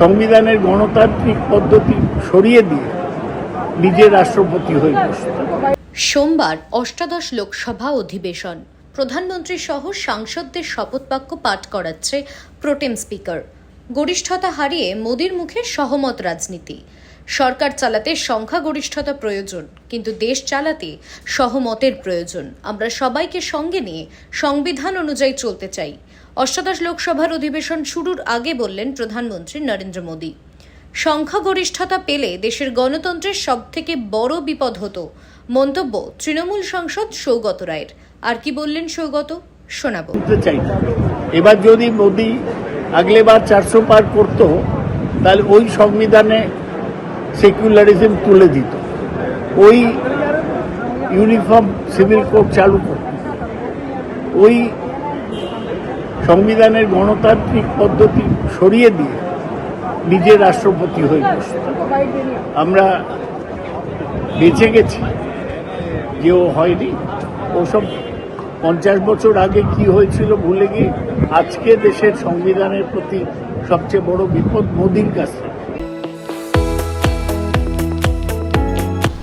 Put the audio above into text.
সংবিধানের গণতান্ত্রিক পদ্ধতি সরিয়ে দিয়ে নিজে রাষ্ট্রপতি হয়ে বসত সোমবার অষ্টাদশ লোকসভা অধিবেশন। প্রধানমন্ত্রী সহ সাংসদদের শপথবাক্য পাঠ করাচ্ছে প্রোটেম স্পিকার। গরিষ্ঠতা হারিয়ে মোদির মুখে সহমত রাজনীতি। সরকার চালাতে সংখ্যাগরিষ্ঠতা প্রয়োজন, কিন্তু দেশ চালাতে সহমতের প্রয়োজন। আমরা সবাইকে সঙ্গে নিয়ে সংবিধান অনুযায়ী চলতে চাই। অষ্টাদশ লোকসভার অধিবেশন শুরুর আগে বললেন প্রধানমন্ত্রী নরেন্দ্র মোদী। সংখ্যাগরিষ্ঠতা পেলে দেশের গণতন্ত্রের সবথেকে বড় বিপদ হতো। মন্তব্য তৃণমূল সাংসদ সৌগত রায়ের। আর কি বললেন সৌগত? শোনাবো। এবার যদি মোদি আগলেবার চারশো পার করত, তাহলে ওই সংবিধানে সেকুলারিজম তুলে দিত। ওই ইউনিফর্ম সিভিল কোড চালু করত। ওই সংবিধানের গণতান্ত্রিক পদ্ধতি সরিয়ে দিয়ে নিজে রাষ্ট্রপতি হয়ে বসত। আমরা বেঁচে গেছি যে ও হয়নি। ওসব পঞ্চাশ বছর আগে কি হয়েছিল ভুলে গিয়ে আজকে দেশের সংবিধানের প্রতি সবচেয়ে বড় বিপদ মোদির কাছে।